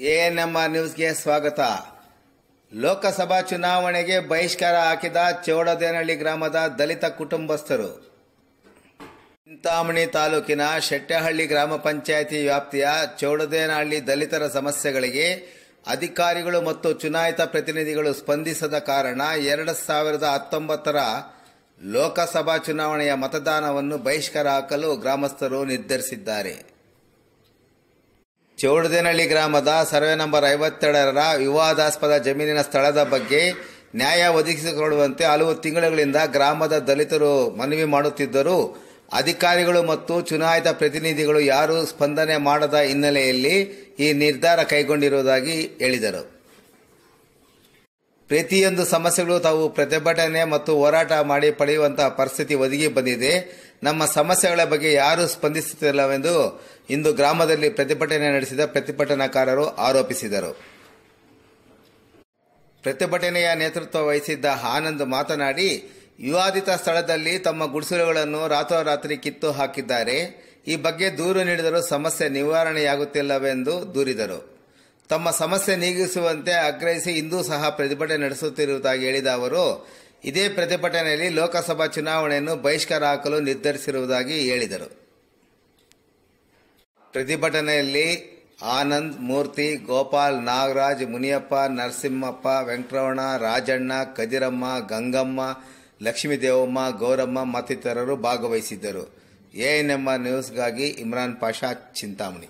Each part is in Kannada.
ಎಎನ್ಎಂಆರ್ ನ್ಯೂಸ್ಗೆ ಸ್ವಾಗತ. ಲೋಕಸಭಾ ಚುನಾವಣೆಗೆ ಬಹಿಷ್ಕಾರ ಹಾಕಿದ ಚೌಡದೇನಹಳ್ಳಿ ಗ್ರಾಮದ ದಲಿತ ಕುಟುಂಬಸ್ಥರು. ಚಿಂತಾಮಣಿ ತಾಲೂಕಿನ ಶೆಟ್ಟಹಳ್ಳಿ ಗ್ರಾಮ ಪಂಚಾಯಿತಿ ವ್ಯಾಪ್ತಿಯ ಚೌಡದೇನಹಳ್ಳಿ ದಲಿತರ ಸಮಸ್ಯೆಗಳಿಗೆ ಅಧಿಕಾರಿಗಳು ಮತ್ತು ಚುನಾಯಿತ ಪ್ರತಿನಿಧಿಗಳು ಸ್ಪಂದಿಸದ ಕಾರಣ ಎರಡು ಸಾವಿರದ ಹತ್ತೊಂಬತ್ತರ ಲೋಕಸಭಾ ಚುನಾವಣೆಯ ಮತದಾನವನ್ನು ಬಹಿಷ್ಕಾರ ಹಾಕಲು ಗ್ರಾಮಸ್ಥರು ನಿರ್ಧರಿಸಿದ್ದಾರೆ. ಚೌಡದೇನಹಳ್ಳಿ ಗ್ರಾಮದ ಸರ್ವೆ ನಂಬರ್ ಐವತ್ತೆರಡರ ವಿವಾದಾಸ್ಪದ ಜಮೀನಿನ ಸ್ಥಳದ ಬಗ್ಗೆ ನ್ಯಾಯ ಒದಗಿಸಿಕೊಡುವಂತೆ ಹಲವು ತಿಂಗಳುಗಳಿಂದ ಗ್ರಾಮದ ದಲಿತರು ಮನವಿ ಮಾಡುತ್ತಿದ್ದರೂ. ಅಧಿಕಾರಿಗಳು ಮತ್ತು ಚುನಾಯಿತ ಪ್ರತಿನಿಧಿಗಳು ಯಾರೂ ಸ್ಪಂದನೆ ಮಾಡದ ಹಿನ್ನೆಲೆಯಲ್ಲಿ ಈ ನಿರ್ಧಾರ ಕೈಗೊಂಡಿರುವುದಾಗಿ ಹೇಳಿದರು. ಪ್ರತಿಯೊಂದು ಸಮಸ್ಯೆಗಳು ತಾವು ಪ್ರತಿಭಟನೆ ಮತ್ತು ಹೋರಾಟ ಮಾಡಿ ಪಡೆಯುವಂತಹ ಪರಿಸ್ಥಿತಿ ಒದಗಿ ಬಂದಿದೆ. ನಮ್ಮ ಸಮಸ್ಯೆಗಳ ಬಗ್ಗೆ ಯಾರು ಸ್ಪಂದಿಸುತ್ತಿಲ್ಲವೆಂದು ಇಂದು ಗ್ರಾಮದಲ್ಲಿ ಪ್ರತಿಭಟನೆ ನಡೆಸಿದ ಪ್ರತಿಭಟನಾಕಾರರು ಆರೋಪಿಸಿದರು. ಪ್ರತಿಭಟನೆಯ ನೇತೃತ್ವ ವಹಿಸಿದ್ದ ಆನಂದ್ ಮಾತನಾಡಿ, ವಿವಾದಿತ ಸ್ಥಳದಲ್ಲಿ ತಮ್ಮ ಗುಡಿಸಲುಗಳನ್ನು ರಾತ್ರೋರಾತ್ರಿ ಕಿತ್ತು ಹಾಕಿದ್ದಾರೆ. ಈ ಬಗ್ಗೆ ದೂರು ನೀಡಿದರೂ ಸಮಸ್ಯೆ ನಿವಾರಣೆಯಾಗುತ್ತಿಲ್ಲವೆಂದು ದೂರಿದರು. ತಮ್ಮ ಸಮಸ್ಯೆ ನೀಗಿಸುವಂತೆ ಆಗ್ರಹಿಸಿ ಇಂದೂ ಸಹ ಪ್ರತಿಭಟನೆ ನಡೆಸುತ್ತಿರುವುದಾಗಿ ಹೇಳಿದ ಅವರು ಇದೇ ಪ್ರತಿಭಟನೆಯಲ್ಲಿ ಲೋಕಸಭಾ ಚುನಾವಣೆಯನ್ನು ಬಹಿಷ್ಕಾರ ಹಾಕಲು ನಿರ್ಧರಿಸಿರುವುದಾಗಿ ಹೇಳಿದರು. ಪ್ರತಿಭಟನೆಯಲ್ಲಿ ಆನಂದ್, ಮೂರ್ತಿ, ಗೋಪಾಲ್, ನಾಗರಾಜ್, ಮುನಿಯಪ್ಪ, ನರಸಿಂಹಪ್ಪ, ವೆಂಕಟರಮಣ, ರಾಜಣ್ಣ, ಕದಿರಮ್ಮ, ಗಂಗಮ್ಮ, ಲಕ್ಷ್ಮೀದೇವಮ್ಮ, ಗೌರಮ್ಮ ಮತ್ತಿತರರು ಭಾಗವಹಿಸಿದ್ದರು. ಎಎನ್ಎಂಆರ್ ನ್ಯೂಸ್ಗಾಗಿ ಇಮ್ರಾನ್ ಪಾಷಾ ಚಿಂತಾಮಣಿ.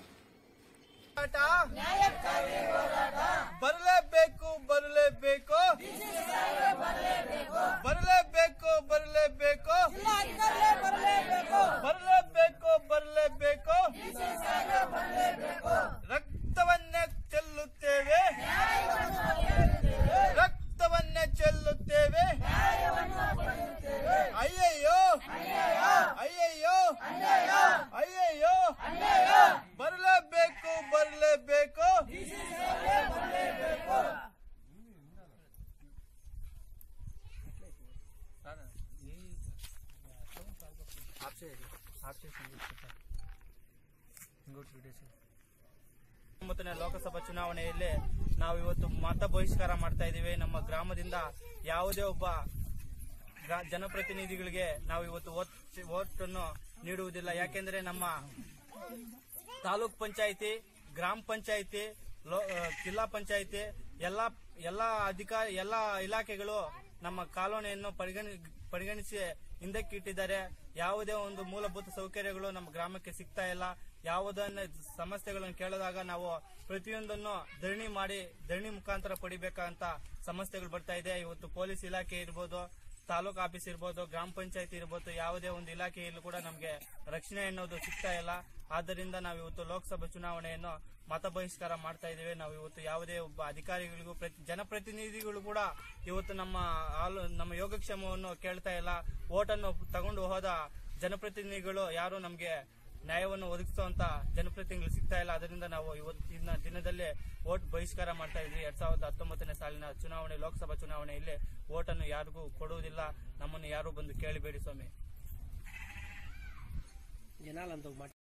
ಬರಲೇಬೇಕು ಬರಲೇಬೇಕು ಬರಲೇಬೇಕು ಬರಲೇಬೇಕು ಬರಲೇಬೇಕು ಬರಲೇಬೇಕು ರಕ್ತವನ್ನೇ ಚೆಲ್ಲುತ್ತೇವೆ ರಕ್ತವನ್ನೇ ಚೆಲ್ಲುತ್ತೇವೆ ಅಯ್ಯಯ್ಯೋ ಅಯ್ಯಯ್ಯೋ. ಅಯ್ಯಯ್ಯೋ ಬರಲೇಬೇಕು ಬರಲೇಬೇಕು. ಒಂಬತ್ತನೇ ಲೋಕಸಭಾ ಚುನಾವಣೆಯಲ್ಲಿ ನಾವು ಇವತ್ತು ಮತ ಬಹಿಷ್ಕಾರ ಮಾಡ್ತಾ ಇದ್ದೀವಿ. ನಮ್ಮ ಗ್ರಾಮದಿಂದ ಯಾವುದೇ ಒಬ್ಬ ಜನಪ್ರತಿನಿಧಿಗಳಿಗೆ ನಾವು ಇವತ್ತು ವೋಟ್ ಅನ್ನು ನೀಡುವುದಿಲ್ಲ. ಯಾಕೆಂದ್ರೆ ನಮ್ಮ ತಾಲೂಕ್ ಪಂಚಾಯಿತಿ, ಗ್ರಾಮ ಪಂಚಾಯಿತಿ ಜಿಲ್ಲಾ ಪಂಚಾಯಿತಿ, ಎಲ್ಲ ಎಲ್ಲ ಅಧಿಕಾರಿ ಎಲ್ಲ ಇಲಾಖೆಗಳು ನಮ್ಮ ಕಾಲೋನಿಯನ್ನು ಪರಿಗಣಿ, ಪರಿಗಣಿಸಿ ಹಿಂದಕ್ಕೆ ಇಟ್ಟಿದ್ದಾರೆ ಯಾವುದೇ ಒಂದು ಮೂಲಭೂತ ಸೌಕರ್ಯಗಳು ನಮ್ಮ ಗ್ರಾಮಕ್ಕೆ ಸಿಗ್ತಾ ಇಲ್ಲ. ಯಾವುದನ್ನ ಸಮಸ್ಯೆಗಳನ್ನು ಕೇಳಿದಾಗ ನಾವು ಪ್ರತಿಯೊಂದನ್ನು ಧರಣಿ ಮಾಡಿ, ಧರಣಿ ಮುಖಾಂತರ ಪಡಿಬೇಕಂತ ಸಮಸ್ಯೆಗಳು ಬರ್ತಾ ಇದೆ. ಇವತ್ತು ಪೊಲೀಸ್ ಇಲಾಖೆ ಇರ್ಬೋದು ತಾಲೂಕು ಆಫೀಸ್ ಇರ್ಬೋದು, ಗ್ರಾಮ ಪಂಚಾಯತ್ ಇರ್ಬೋದು, ಯಾವುದೇ ಒಂದು ಇಲಾಖೆಯಲ್ಲೂ ಕೂಡ ನಮಗೆ ರಕ್ಷಣೆ ಅನ್ನೋದು ಸಿಗ್ತಾ ಇಲ್ಲ. ಆದ್ದರಿಂದ ನಾವು ಇವತ್ತು ಲೋಕಸಭಾ ಚುನಾವಣೆಯನ್ನು ಮತ ಬಹಿಷ್ಕಾರ ಮಾಡ್ತಾ ಇದ್ದೇವೆ. ನಾವು ಇವತ್ತು ಯಾವುದೇ ಒಬ್ಬ ಅಧಿಕಾರಿಗಳಿಗೂ, ಪ್ರತಿ- ಜನಪ್ರತಿನಿಧಿಗಳು ಕೂಡ ಇವತ್ತು ನಮ್ಮ ನಮ್ಮ ಯೋಗಕ್ಷೇಮವನ್ನು ಕೇಳ್ತಾ ಇಲ್ಲ. ಓಟನ್ನು ತಗೊಂಡು ಹೋದ ಜನಪ್ರತಿನಿಧಿಗಳು ಯಾರು ನಮಗೆ ನ್ಯಾಯವನ್ನು ಒದಗಿಸುವಂತ ಜನಪ್ರತಿನಿಧಿಗಳು ಸಿಗ್ತಾ ಇಲ್ಲ. ಅದರಿಂದ ನಾವು ಇವತ್ತಿನ ದಿನದಲ್ಲೇ ವೋಟ್ ಬಹಿಷ್ಕಾರ ಮಾಡ್ತಾ ಇದ್ವಿ. ಎರಡ್ ಸಾವಿರದ ಹತ್ತೊಂಬತ್ತನೇ ಸಾಲಿನ ಚುನಾವಣೆ, ಲೋಕಸಭಾ ಚುನಾವಣೆಯಲ್ಲಿ ಅನ್ನು ಯಾರಿಗೂ ಕೊಡುವುದಿಲ್ಲ. ನಮ್ಮನ್ನು ಯಾರು ಬಂದು ಕೇಳಿಬೇಡಿ ಸ್ವಾಮಿ.